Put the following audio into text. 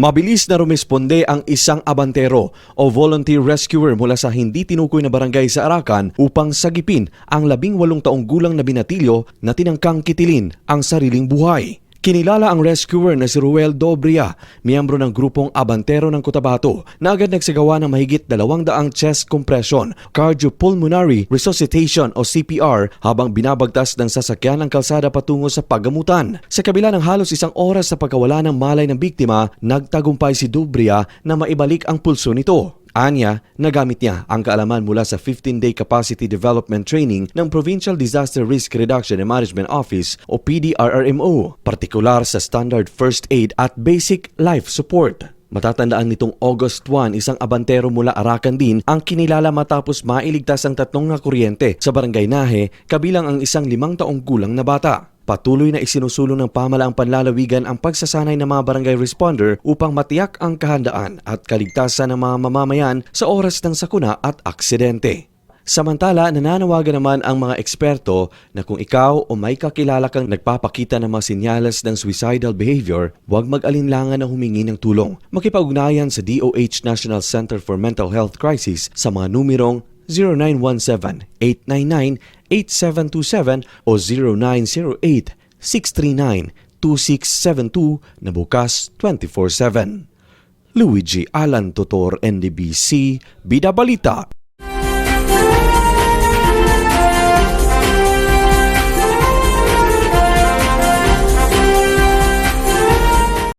Mabilis na rumisponde ang isang abantero o volunteer rescuer mula sa hindi tinukoy na barangay sa Arakan upang sagipin ang labing walong taong gulang na binatilyo na tinangkang kitilin ang sariling buhay. Kinilala ang rescuer na si Ruel Dobria, miyembro ng grupong Abantero ng Cotabato, na agad nagsagawa ng mahigit dalawang daang chest compression, cardiopulmonary resuscitation o CPR habang binabagtas ng sasakyan ng kalsada patungo sa paggamutan. Sa kabila ng halos isang oras sa pagkawala ng malay ng biktima, nagtagumpay si Dobria na maibalik ang pulso nito. Anya, nagamit niya ang kaalaman mula sa 15-day capacity development training ng Provincial Disaster Risk Reduction and Management Office o PDRRMO, partikular sa standard first aid at basic life support. Matatandaan nitong August 1, isang abantero mula Arakan din ang kinilala matapos mailigtas ang tatlong na kuryente sa barangay Nahe kabilang ang isang limang taong gulang na bata. Patuloy na isinusulong ng pamalaang panlalawigan ang pagsasanay ng mga barangay responder upang matiyak ang kahandaan at kaligtasan ng mga mamamayan sa oras ng sakuna at aksidente. Samantala, nananawagan naman ang mga eksperto na kung ikaw o may kakilala kang nagpapakita ng mga sinyalas ng suicidal behavior, huwag mag-alinlangan na humingi ng tulong. Makipag-ugnayan sa DOH National Center for Mental Health Crisis sa mga numerong 0917-899-8727 o 0908-639-2672 na bukas 24-7. Luigi Alan Totor, NDBC, Bida Balita.